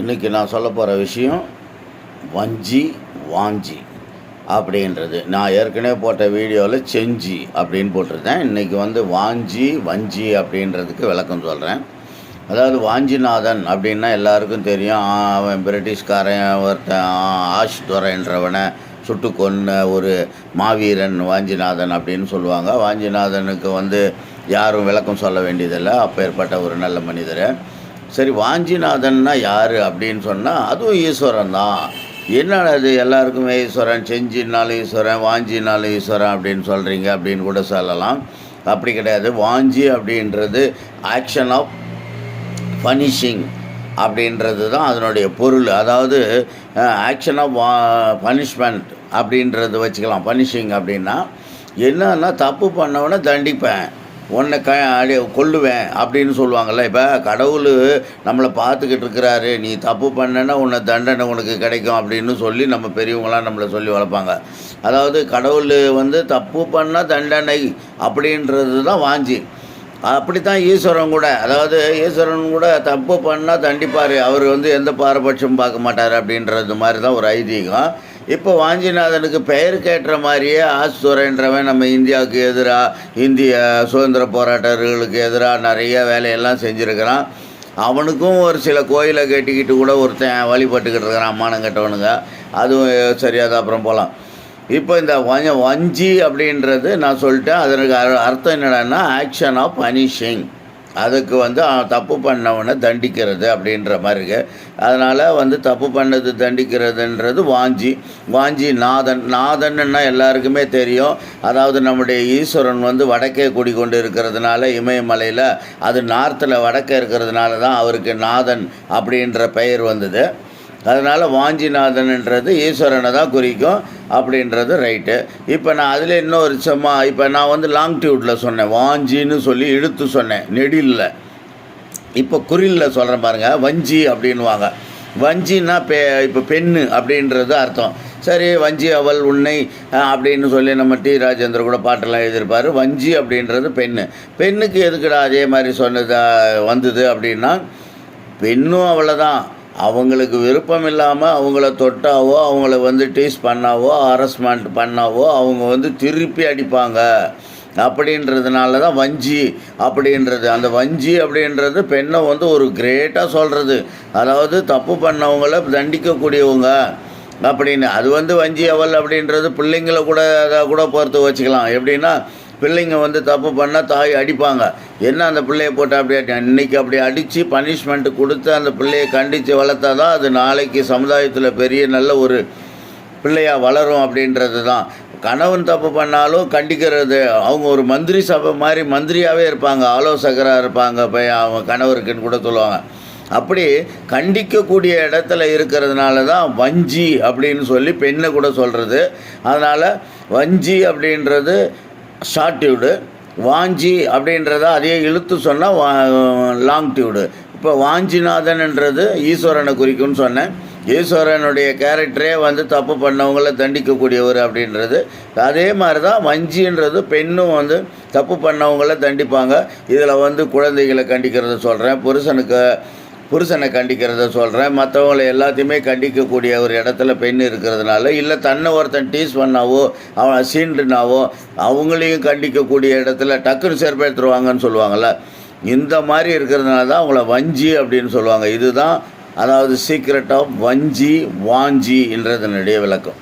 இன்றைக்கி நான் சொல்ல போகிற விஷயம் வஞ்சி வாஞ்சி அப்படின்றது. நான் ஏற்கனவே போட்ட வீடியோவில் செஞ்சி அப்படின்னு போட்டிருந்தேன் இன்றைக்கி வந்து வாஞ்சி வஞ்சி அப்படின்றதுக்கு விளக்கம் சொல்கிறேன் அதாவது வாஞ்சிநாதன் அப்படின்னா எல்லாருக்கும் தெரியும். அவன் பிரிட்டிஷ்காரன் ஒருத்தன் ஆஷ் துறைன்றவனை சுட்டு கொன்ன ஒரு மாவீரன் வாஞ்சிநாதன் அப்படின்னு சொல்லுவாங்க. வாஞ்சிநாதனுக்கு வந்து யாரும் விளக்கம் சொல்ல வேண்டியதில்லை. அப்பேற்பட்ட ஒரு நல்ல மனிதர். சரி வாஞ்சிநாதன்னா யார் அப்படின்னு சொன்னால் அதுவும் ஈஸ்வரன் தான். என்னடா அது எல்லாருக்குமே ஈஸ்வரன் செஞ்சினாலும் ஈஸ்வரன் வாஞ்சினாலும் ஈஸ்வரன் அப்படின்னு சொல்கிறீங்க அப்படின்னு கூட சொல்லலாம். அப்படி கிடையாது. வாஞ்சி அப்படின்றது ஆக்ஷன் ஆஃப் பனிஷிங் அப்படின்றது தான் அதனுடைய பொருள். அதாவது ஆக்ஷன் ஆஃப் பனிஷ்மெண்ட் அப்படின்றது வச்சுக்கலாம். பனிஷிங் அப்படின்னா என்னன்னா தப்பு பண்ணவனை தண்டிப்பேன். உன்னை க அடி கொல்லுவேன் அப்படின்னு சொல்லுவாங்கள்ல இப்போ கடவுள் நம்மளை பார்த்துக்கிட்டு இருக்கிறாரு. நீ தப்பு பண்ணனா உன்னை தண்டனை உனக்கு கிடைக்கும் அப்படின்னு சொல்லி நம்ம பெரியவங்களாம் நம்மளை சொல்லி வளர்ப்பாங்க. அதாவது கடவுள் வந்து தப்பு பண்ணால் தண்டனை அப்படின்றது தான் வாஞ்சி. அப்படி தான் ஈஸ்வரன் கூட அதாவது ஈஸ்வரன் கூட தப்பு பண்ணால் தண்டிப்பார். அவர் வந்து எந்த பாரபட்சமும் பார்க்க மாட்டார் அப்படின்றது மாதிரி தான் ஒரு ஐதீகம். இப்போ வாஞ்சிநாதனுக்கு பெயருக்கேற்ற மாதிரியே ஆசுரன்றவன் நம்ம இந்தியாவுக்கு எதிராக இந்திய சுதந்திர போராட்டர்களுக்கு எதிராக நிறைய வேலையெல்லாம் செஞ்சுருக்கிறான். அவனுக்கும் ஒரு சில கோயிலை கட்டிக்கிட்டு கூட ஒருத்தன் வழிபட்டுக்கிட்டு இருக்கிறான் மானம் கெட்டவனுங்க. அதுவும் சரியாக தான் அப்புறம் போகலாம் இப்போ இந்த வஞ்ச வஞ்சி அப்படின்றது நான் சொல்லிட்டேன். அதற்கு அர்த்தம் என்னடான்னா ஆக்ஷன் ஆஃப் பனிஷிங் அதுக்கு வந்து தப்பு பண்ணவனை தண்டிக்கிறது அப்படின்ற மாதிரி அதனால் வந்து தப்பு பண்ணது தண்டிக்கிறதுன்றது வாஞ்சி. வாஞ்சி நாதன். நாதன்னா எல்லாருக்குமே தெரியும். அதாவது நம்முடைய ஈஸ்வரன் வந்து வடக்கே குடிக்கொண்டு இருக்கிறதுனால இமயமலையில் அது நார்த்தில் வடக்கே இருக்கிறதுனால தான் அவருக்கு நாதன் அப்படின்ற பெயர் வந்தது. அதனால் வாஞ்சிநாதன்ன்றது ஈஸ்வரனை தான் குறிக்கும் அப்படின்றது ரைட்டு இப்போ நான் அதில் இன்னொரு சும்மா இப்போ நான் வந்து லாங் டியூட்டில் சொன்னேன் வாஞ்சின்னு சொல்லி இழுத்து சொன்னேன் நெடிலில். இப்போ குறிலில் சொல்கிறேன் பாருங்கள் வஞ்சி அப்படின்வாங்க வஞ்சின்னா பெ இப்போ பெண்ணு அப்படின்றது அர்த்தம். சரி வஞ்சி அவள் உன்னை அப்படின்னு சொல்லி நம்ம டி. ராஜேந்திர கூட பாட்டெல்லாம் எழுதியிருப்பார். வஞ்சி அப்படின்றது பெண்ணு. பெண்ணுக்கு எதுக்குடா அதே மாதிரி சொன்னது வந்தது அப்படின்னா பெண்ணும் அவ்வளோதான் அவங்களுக்கு விருப்பம் இல்லாமல் அவங்கள தொட்டாவோ அவங்கள வந்து டீஸ் பண்ணாவோ ஹரஸ்மெண்ட் பண்ணாவோ அவங்க வந்து திருப்பி அடிப்பாங்க. அப்படின்றதுனால தான் வஞ்சி அப்படின்றது. அந்த வஞ்சி அப்படின்றது பெண்ணை வந்து ஒரு கிரேட்டாக சொல்கிறது அதாவது தப்பு பண்ணவங்கள தண்டிக்கக்கூடியவங்க அப்படின்னு. அது வந்து வஞ்சி அவள் அப்படின்றது பிள்ளைங்கள கூட அதை கூட பொறுத்து வச்சுக்கலாம். எப்படின்னா பிள்ளைங்க வந்து தப்பு பண்ணால் தாய் அடிப்பாங்க. என்ன அந்த பிள்ளைய போட்டு அப்படி அடி இன்னைக்கு அப்படி அடித்து பனிஷ்மெண்ட் கொடுத்து அந்த பிள்ளையை கண்டித்து வளர்த்தா தான் அது நாளைக்கு சமுதாயத்தில் பெரிய நல்ல ஒரு பிள்ளையாக வளரும் அப்படின்றது தான். கணவன் தப்பு பண்ணாலும் கண்டிக்கிறது அவங்க ஒரு மந்திரி சபை மாதிரி மந்திரியாகவே இருப்பாங்க ஆலோசகராக இருப்பாங்க போய் அவங்க கணவருக்குன்னு கூட சொல்லுவாங்க. அப்படி கண்டிக்கக்கூடிய இடத்துல இருக்கிறதுனால தான் வஞ்சி அப்படின்னு சொல்லி பெண்ணை கூட சொல்கிறது அதனால் வஞ்சி அப்படின்றது ஷார்ட் டியூடு வாஞ்சி அப்படின்றத அதே இழுத்து சொன்னால் லாங் டியூடு இப்போ வாஞ்சிநாதன்ன்றது ஈஸ்வரனை குறிக்கும்னு சொன்னேன். ஈஸ்வரனுடைய கேரக்டரே வந்து தப்பு பண்ணவங்கள தண்டிக்கக்கூடியவர் அப்படின்றது. அதே மாதிரி தான் வஞ்சின்றது பெண்ணும் வந்து தப்பு பண்ணவங்கள தண்டிப்பாங்க. இதில் வந்து குழந்தைகளை கண்டிக்கிறத சொல்கிறேன் புருஷனுக்கு புருஷனை கண்டிக்கிறத சொல்கிறேன் மற்றவங்களை எல்லாத்தையுமே கண்டிக்கக்கூடிய ஒரு இடத்துல பெண் இருக்கிறதுனால இல்லை தன்னை ஒருத்தன் டீஸ் பண்ணாவோ அவன் சீண்டுனாவோ அவங்களையும் கண்டிக்கக்கூடிய இடத்துல டக்குன்னு செருப்பெடுத்துருவாங்கன்னு சொல்லுவாங்கள்ல இந்த மாதிரி இருக்கிறதுனால தான் அவங்கள வஞ்சி அப்படின்னு சொல்லுவாங்க. இதுதான் அதாவது சீக்ரெட் ஆஃப் வஞ்சி வாஞ்சி என்றதனுடைய விளக்கம்.